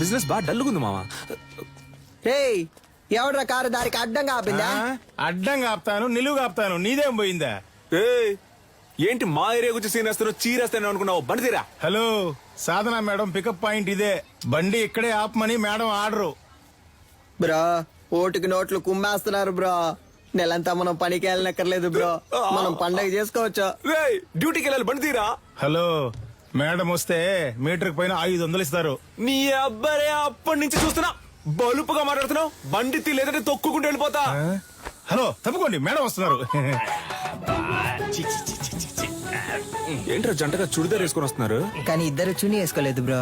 Business బాగా డల్లుగుంది మామ రేయ్ ఎవడ్రా కారు దారికి అడ్డంగా ఆపిందా? అడ్డంగా ఆపుతాను నిలువుగా ఆపుతాను నీదేం పోయిందా? ఏయ్, ఏంటి మా ఏరియా గురించి సీన్ వేస్తున్నావు చీరేస్తాను అనుకున్నావు? బండి తీరా? Hello Sadhana madam pickup point ఇదే. బండి ఇక్కడే ఆపమని మేడం ఆర్డరు. బ్రో ఓటుకి నోట్లు కుమ్మేస్తున్నారు బ్రో. నెలంతా మనం పనికి వెళ్ళనక్కర్లేదు బ్రో మనం పండగ చేసుకోవచ్చు. డ్యూటీకి వెళ్ళాలి బండి తీరా? హలో మేడం వస్తే మీటర్ పైన ఐదు వందలు ఇస్తారు. నీ అబ్బారే అప్పటి నుంచి చూస్తున్నా. బలుపుగా మాట్లాడుతున్నావు. బండి తీ లేదంటే తొక్కుకుంటూ వెళ్ళిపోతా? హలో తప్పుకోండి. మేడం వస్తున్నారు. ఏంట్రా జంటగా చుడిదార్ వేసుకొని వస్తున్నారు కానీ ఇద్దరు చుని వేసుకోలేదు బ్రో.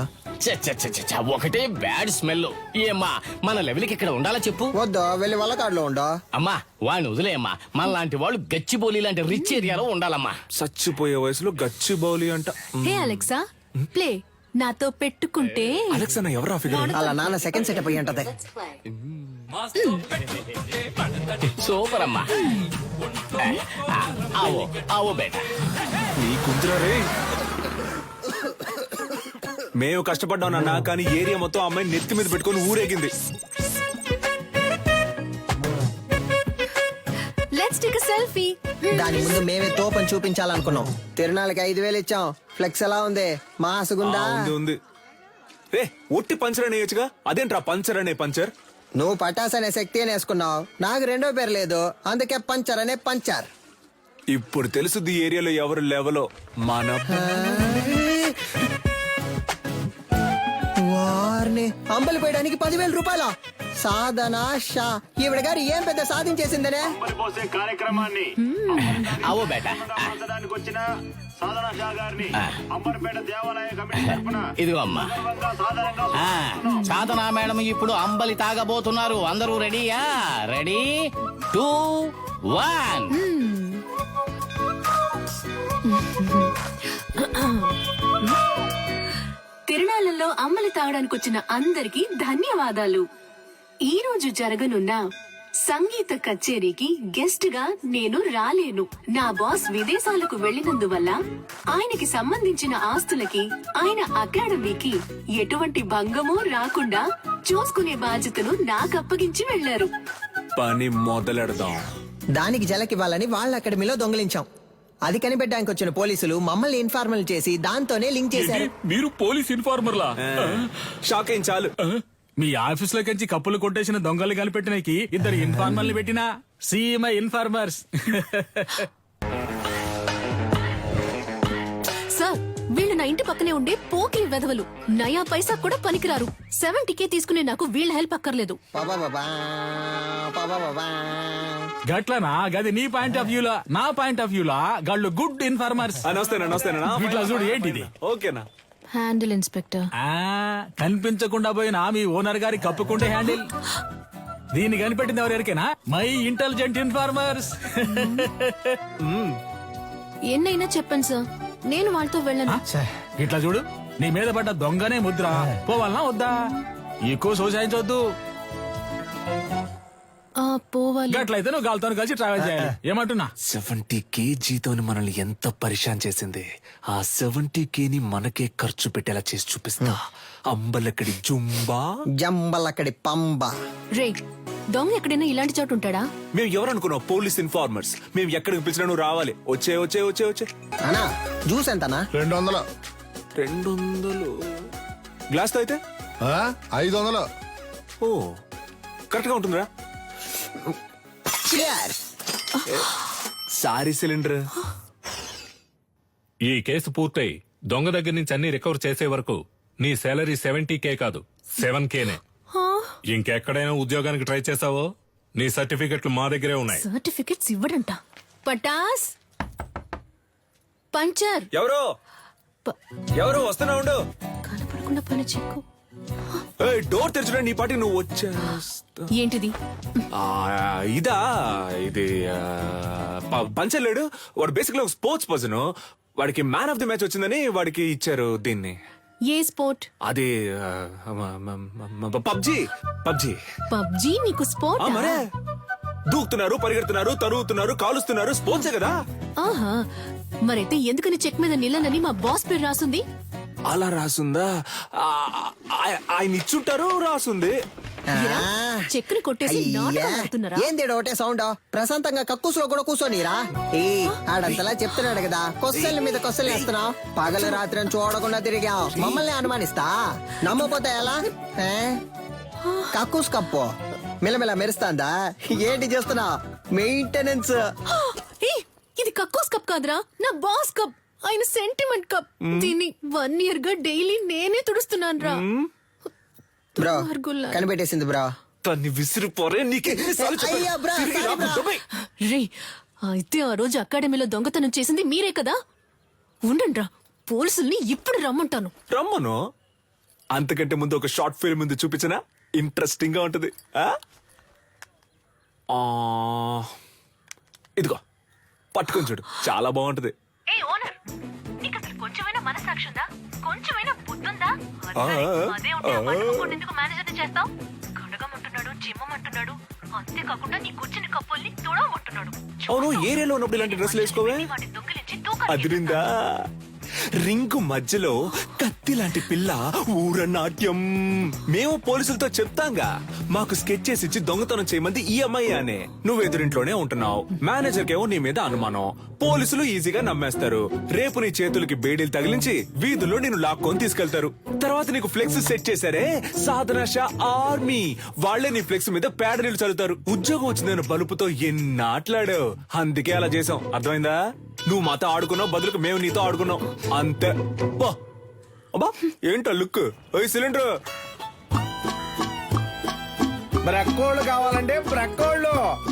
ఒకటే బ్యాడ్ స్మెల్. ఏమ్మా మన లెవెల్కి ఇక్కడ ఉండాలా చెప్పు? వద్దు వెళ్ళి వల్ల కాడులో ఉండో. అమ్మా వాడిని వదిలేయమ్మా. మన లాంటి వాళ్ళు గచ్చిబౌలి లాంటి రిచ్ ఏరియాలో ఉండాలమ్మా. చచ్చిపోయే వయసులో గచ్చి బౌలి అంట. హే అలెక్సా ప్లే నాతో పెట్టుకుంటే. అలెక్స్ ఎవరా ఫిగర్ అలా నాన్న సెకండ్ సెటప్ అయ్యి ఉంటది. సూపర్ అమ్మా. ఆవో ఆవో బేటా. నీ కుంతురా రే మేము కష్టపడ్డాం నాన్న కానీ ఏరియా మొత్తం అమ్మాయి నెత్తి మీద పెట్టుకొని ఊరేగింది. లెట్స్ టేక్ సెల్ఫీ దాని ముందు మేమే తోపని చూపించాలనుకున్నాం. తిరునాళ్ళకి ఐదు వేలు ఇచ్చాం. ఫ్లెక్స్ ఎలా ఉంది? మాసుగుందా? ఉంది ఉంది. రే ఒట్టి పంచర్ అనే వేయచ్చుగా? అదేంట్రా పంచర్ అనే పంచర్? నువ్వు పటాస్ అనే శక్తి అని వేసుకున్నావు. నాకు రెండో పేరు లేదు. అందుకే పంచర్ అనే పంచర్. ఇప్పుడు తెలుసుది ఏరియాలో ఎవరు లెవలో. మన వారిని అంబలి పోయడానికి పదివేల రూపాయల? సాధన షా. ఈవిడ గారు ఏం పెద్ద సాధించేసిందనే? పోసే కార్యక్రమాన్ని ఆవో బేటా. ఆమోదడానికి వచ్చిన సాధన షా గారిని అంబర్పేట దేవాలయ కమిటీ తరఫున ఇదిగో అమ్మా. గౌరవంగా సాధారణంగా ఆ, సాధనా మేడం ఇప్పుడు అంబలి తాగబోతున్నారు. అందరూ రెడీయా రెడీ? Two one. తిరునాళ్ళలో అమ్మలి తాగడానికి వచ్చిన అందరికీ ధన్యవాదాలు. ఈ రోజు జరగనున్న సంగీత కచేరీకి గెస్ట్గా నేను రాలేను. నా బాస్ విదేశాలకు వెళ్ళినందువల్ల ఆయనకి సంబంధించిన ఆస్తులకి ఆయన అకాడమీకి ఎటువంటి భంగమూ రాకుండా చూసుకునే బాధ్యతను నాకు అప్పగించి వెళ్ళారు పని మొదలెడదాం. దానికి జలకివ్వాలని వాళ్ళ అకాడమీలో దొంగిలించాం. అది కనిపెట్టడానికి వచ్చిన పోలీసులు మమ్మల్ని ఇన్ఫార్మల్ చేసి దాంతోనే లింక్ చేశారు. మీరు పోలీస్ ఇన్ఫార్మర్లా షాక్ అయింది చాలు మీ ఆఫీస్లో కంచి కప్పులు కొట్టేసిన దొంగలు కనిపెట్టినకి ఇద్దరు ఇన్ఫార్మర్లు పెట్టినా? సీఎంఐ ఇన్ఫార్మర్స్ వీళ్ళు నా ఇంటి పక్కనే ఉండే పోకిరి వెధవలు. నయా పైసా కూడా పనికిరారు. సెవెంటీకే తీసుకునే నాకు వీళ్ళ హెల్ప్ అక్కర్లేదు. గట్లనా? గది నీ పాయింట్ ఆఫ్ వ్యూలా? నా పాయింట్ ఆఫ్ వ్యూలా? గాళ్ళు గుడ్ ఇన్ఫార్మర్స్. నమస్తేనా నమస్తేనా ఇట్లా చూడు ఏంటిది? ఓకేనా హ్యాండిల్ ఇన్స్పెక్టర్ ఆ కనిపించకుండా పోయిన మీ ఓనర్ గారి కప్పుకుంటే హ్యాండిల్. దీన్ని కనిపెట్టింది ఎవరు ఎరికేనా మై ఇంటెలిజెంట్ ఇన్ఫార్మర్స్. ఎన్నైనా చెప్పండి సార్ నేను వాళ్ళతో వెళ్ళను. ఇట్లా చూడు. నీ మీద పడ్డ దొంగనే ముద్ర. పోవాలనా వద్దా? ఎక్కువ సోసాయించవద్దు ఆ, పోవాలి. గట్లయితే నువ్వు గాలితో కలిసి ట్రావెల్ చేయాలి. ఏమంటున్నా? సెవెంటీ కేజీతో మనల్ని ఎంత పరిశాన్ చేసింది? ఆ సెవెంటీ కేని మనకే ఖర్చు పెట్టేలా చేసి చూపిస్తా. అంబలక్కడి జుంబా? జంబలక్కడి పంబ. రే దొంగ ఎక్కడైనా ఇలాంటి చోటు ఉంటాడా? మేము ఎవరు అనుకున్నాం పోలీస్ ఇన్ఫార్మర్స్. మేము ఎక్కడికి పిలిచినా నువ్వు రావాలి. వచ్చే వచ్చే వచ్చే వచ్చే. అనా జ్యూస్ ఎంతనా రెండు వందలు రెండు వందలు గ్లాస్తో అయితే? ఆ? ఐదు వందలు ఓ కరెక్ట్గా ఉంటుందిరా. Cheers. Sorry cylinder. ఈ కేసు పూర్తయి దొంగ దగ్గర నుంచి అన్ని రికవర్ చేసే వరకు నీ శాలరీ సెవెంటీ కే కాదు సెవెన్ కేనే ఇంకెక్కడైనా ఉద్యోగానికి ట్రై చేసావో? నీ సర్టిఫికెట్లు మా దగ్గరే ఉన్నాయి. సర్టిఫికెట్స్ ఇవ్వడంట. పటాస్! పంచర్! ఎవరు? ఎవరు? వస్తున్నా ఉండు. కనపడకుండా పని చెక్కు ఏయ్, డోర్ తెరచడం నీ పాటికి నువ్వు వచ్చేస్తా. ఏంటిది? ఆ, ఇదా ఇది ఆ, ప- పంచలేడు వాడు బేసిక్లీ ఒక స్పోర్ట్స్ పర్సన్ వాడికి మ్యాన్ ఆఫ్ ది మ్యాచ్ వచ్చిందని వాడికి ఇచ్చారు దీన్ని. ఏ స్పోర్ట్? అది పబ్జి. పబ్జి. పబ్జీ నీకు స్పోర్ట్? మరే. దూకుతున్నారు పరిగెడుతున్నారు తరుగుతున్నారు కాలుస్తున్నారు స్పోర్ట్సే కదా. ఆహా మరైతే ఎందుకని చెక్ మీద నిల్లనని మా బాస్ పేరు రాసుంది? అలా రాసుందా? ఆయన ఇచ్చుంటారు రాసుంది. చెక్కుని కొట్టేసి నాటకం ఆడుతున్నారా? ఏంది ఈడ ఒకటే సౌండ్? ప్రశాంతంగా కక్కుసులో కూడా కూర్చోనిరా. ఏ ఆడంతలా చెప్తున్నాడు కదా కొస్సల మీద కొస్సలు వేస్తున్నావు. పగలు రాత్రి అని చూడకుండా తిరిగాం మమ్మల్ని అనుమానిస్తా? నమ్మపోతే ఎలా? ఏ? కక్కుస్ కప్పు. మిలమిల మెరుస్తాందా? ఏంటి చేస్తున్నా మెయింటెనెన్స్. ఇది కక్కోస్ కప్ కాదురా. నా బాస్ కప్. ఆయన సెంటిమెంట్ కప్ దీన్ని వన్ ఇయర్గా డైలీ నేనే తుడుస్తున్నాను రా బ్రో దుర్మార్గుల్లా. కనిపెట్టేసింది బ్రో. తన్ని విసిరిపోరే నీకే అయ్యా, బ్రా, సారీ బ్రా. రే అయితే ఆ రోజు అకాడమీలో దొంగతనం చేసింది మీరే కదా? ఉండండి రా పోలీసుల్ని ఇప్పుడు రమ్మంటాను. రమ్మను. అంతకంటే ముందు ఒక షార్ట్ ఫిల్మ్ ముందు చూపించనా? ఇంట్రెస్టింగ్గా ఉంటది. ఆ? ఆ, ఇదిగో పట్టుకొని చూడు. చాలా బాగుంటది. ఏ ఓనర్ నీకు అసలు కొంచెమైనా మనసాక్షి ఉందా? కొంచెమైనా బుద్ధుందా? ఆ, అదే ఉంటే ఆ వండుకోకుండా ఎందుకు మేనేజర్ చేస్తావు? కడగమంటున్నాడు జిమ్మమంటున్నాడు అంతేకాకుండా నీ కూర్చుని కప్పుల్ని తుడవమంటున్నాడు. అవును ఏరియాలో ఉన్నప్పుడు ఇలాంటి డ్రెస్సులు వేసుకోవే? వాటి దొంగిలించి తూకాలు అదిరిందా? రింగు మధ్యలో కత్తి లాంటి పిల్ల ఊర నాట్యం మేము పోలీసులతో చెప్తాంగా. మాకు స్కెచ్ చేసి ఇచ్చి దొంగతనం చేయమంది ఈ అమ్మాయి అనే. నువ్వు ఎదురింట్లోనే ఉంటున్నావు. మేనేజర్ కేవో నీ మీద అనుమానం? పోలీసులు ఈజీగా నమ్మేస్తారు. రేపు నీ చేతులకి బేడీలు తగిలించి వీధుల్లో నేను లాక్కొని తీసుకెళ్తారు. తర్వాత నీకు ఫ్లెక్స్ సెట్ చేశారే సాధన షా ఆర్మీ. వాళ్ళే నీ ఫ్లెక్స్ మీద పేడ నీళ్ళు చల్లుతారు. ఉద్యోగం వచ్చిందని బలుపుతో ఎన్నాట్లాడావు? అందుకే అలా చేసాం అర్థమైందా? నువ్వు మాతో ఆడుకున్నావు బదులుకు మేము నీతో ఆడుకున్నాం. అంతే. బా. అబ్బా ఏంటో లుక్? ఓయ్ సిలిండర్. బ్రక్కోళ్ళు కావాలంటే బ్రక్కోళ్ళు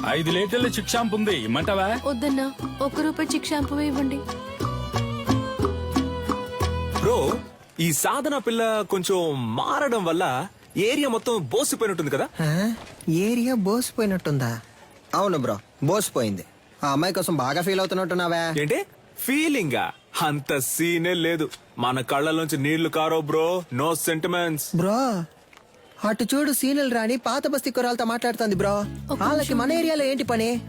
ఐదు లీటర్ల చిక్ షాంపు ఉంది ఇమ్మంటావా? వద్దన్నా ఒక్క రూపాయి చిక్ షాంపూ ఇవ్వండి. బ్రో ఈ సాధన పిల్ల కొంచెం మారడం వల్ల ఏరియా మొత్తం బోసిపోయినట్టుంది కదా? ఆ? ఏరియా బోసిపోయినట్టుందా? అవును బ్రో బోసిపోయింది. ఆ అమ్మాయి కోసం బాగా ఫీల్ అవుతున్నట్టున్నావే. ఏంటి? ఫీలింగ్? అంత సీనే లేదు. మన కళ్ళలోంచి నీళ్ళు కారో బ్రో. నో సెంటిమెంట్స్ బ్రో అటు చూడు సీనియల్ రాణి పాత బస్తీ కురాలతో మాట్లాడుతుంది బ్రో. వాళ్ళకి మన ఏరియాలో ఏంటి పని?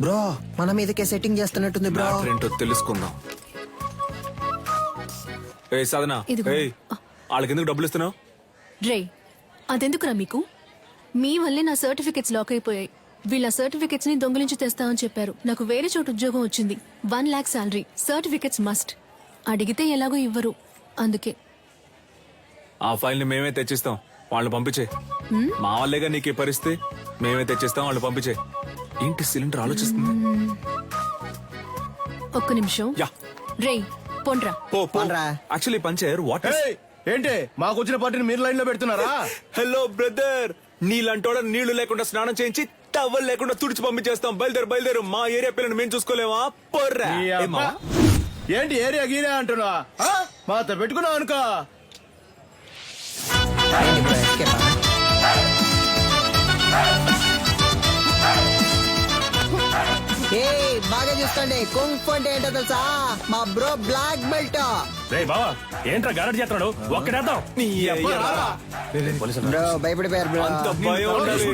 బ్రో మన మీదకే సెట్టింగ్ చేస్తున్నట్టుంది బ్రో. మ్యాటర్ ఏంటో తెలుసుకుందాం. ఏ సాధన. ఇదిగో. ఏయ్ వాళ్ళకి ఎందుకు డబ్బులు ఇస్తున్నావు? రే అదెందుకురా మీకు? మీ వల్లే నా సర్టిఫికెట్స్ లాక్ అయిపోయాయి. వీళ్ళ సర్టిఫికెట్స్ని దొంగిలించి తెస్తామని చెప్పారు. నాకు వేరే చోటు ఉద్యోగం వచ్చింది. One lakh salary certificates must. అడిగితే ఎలాగో ఇవ్వరు. అందుకే. ఆ ఫైల్ని మేమే తెచ్చిస్తాం. వాళ్ళు పంపించే. మా వాళ్ళేగా నీకు పరిస్థితి? మేమే తెచ్చిస్తాం వాళ్ళు పంపించే. ఏంటి సిలిండర్ ఆలోచిస్తుంది? ఒక్క నిమిషం. యా. రే పొండ్రా. పో పన్రా. యాక్చువల్లీ పంచర్ వాట్ ఏంటి? మాకు వచ్చిన పార్టీని మీరు లైన్లో పెడుతున్నారా హలో బ్రదర్ నీళ్ళంటోడ నీళ్ళు లేకుండా స్నానం చేయించి టవల్ లేకుండా తుడిచి పంపించేస్తాం. బయలుదేరు బయలుదేరు. మా ఏరియా పిల్లని మేము చూసుకోలేమా? పొర్రా. ఈ? ఏంటి ఏరియా గీరియా అంటున్నా? మాతో పెట్టుకున్నావు అనుకో? చూసుకోండి కుంఫ్ అంటే ఏంటో తెలుసా? మా బ్రో బ్లాక్ బెల్ట్ రే బావా ఏంట్రా గారడి చేస్తున్నాడు? ఒక్కడేద్దాం నీ అయ్యా. బ్రో భయపడిపోయారు బ్రో అంత భయం ఉండాలి.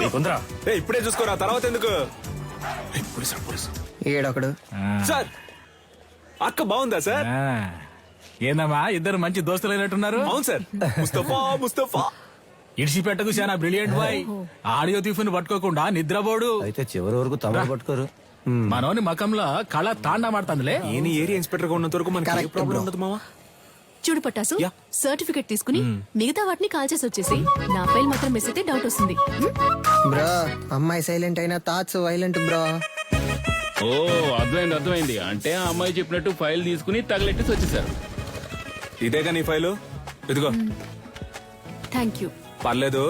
నీకుందరా ఏ ఇప్పుడే చూసుకోరా తర్వాత ఎందుకు? Police, police. ఈడొకడు. సార్ అక్క బాగుందా సార్? ఏందమ్మా ఇద్దరు మంచి దోస్తులు అయినట్టున్నారు అవును సార్. ముస్తఫా ముస్తఫా. ఇడిచిపెట్టకు చాలా బ్రిలియంట్ బాయ్. ఆడియో తీఫుని పట్టుకోకుండా నిద్రపోడు. అయితే చివరి వరకు తమరు పట్టుకోరు. మనోని మకంలో కళ తాండా మాడుతుందిలే ఏని ఏరియా ఇన్స్పెక్టర్గా ఉన్నంత వరకు మనకి ఏ ప్రాబ్లం. ఉండదు మావా? చూడు పట్టాసు. సర్టిఫికెట్ తీసుకుని మిగతా వాటిని కాల్ చేసి వచ్చేసి నా ఫైల్ మాత్రం మిస్ అయితే డౌట్ వస్తుంది? బ్రో అమ్మాయి సైలెంట్ అయినా థాట్స్ వైలెంట్ బ్రో. ఓ అర్థమైంది అర్థమైంది. అంటే ఆ అమ్మాయి చెప్పినట్టు ఫైల్ తీసుకుని తగలెట్టేసి వచ్చేసారు. ఇదేగా నీ ఫైలు? ఇదిగో. థ్యాంక్ యూ పర్లేదు.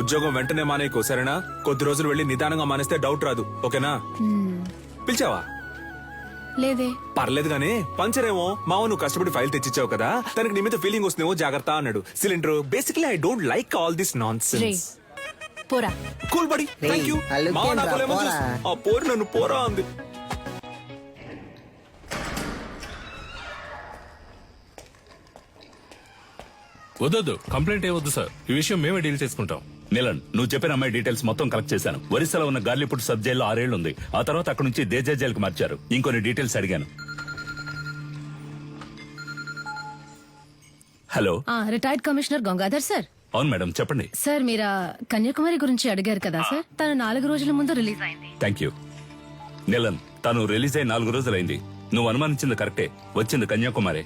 ఉద్యోగం వెంటనే మానేయకు సరేనా? కొద్ది రోజులు వెళ్ళి నిదానంగా మానేస్తే డౌట్ రాదు. ఓకేనా? పిలిచావా? లేదే. పర్లేదు గానీ పంచర్ ఏమో మావ నువ్వు కష్టపడి ఫైల్ తెచ్చిచ్చావు కదా తనకి నీ మీద ఫీలింగ్ వస్తుందేమో జాగ్రత్త అన్నాడు. Cylinder basically I don't like all this nonsense పోరా. కూల్ బడి థ్యాంక్ యూ మావ నాకు లెమన్ పోరా. జ్యూస్. ఆ పోరు నన్ను పోరా అంది. వద్దొద్దు కంప్లైంట్ ఏవద్దు సార్. ఈ విషయం మేమే డీల్ చేసుకుంటాం. నిలన్ నువ్వు చెప్పిన అమ్మాయి డీటెయిల్స్ మొత్తం కలెక్ట్ చేశాను. ఒరిస్సాలో ఉన్న గార్లీపుట్ సబ్ జైల్లో ఆరేళ్ళు ఉంది ఆ తర్వాత అక్కడ నుంచి దేజా జైలుకి మార్చారు. ఇంకొన్ని డీటెయిల్స్ అడిగాను. Hello? Retired commissioner Gangadhar sir. అవును మేడం చెప్పండి. సార్ మీరు కన్యాకుమారి గురించి అడిగారు కదా సార్. తను నాలుగు రోజుల ముందు రిలీజ్ అయింది. Thank you. నిలన్ తను రిలీజ్ అయి నాలుగు రోజులైంది. నువ్వు అనుమానించింది కరెక్టే. వచ్చింది కన్యాకుమారి.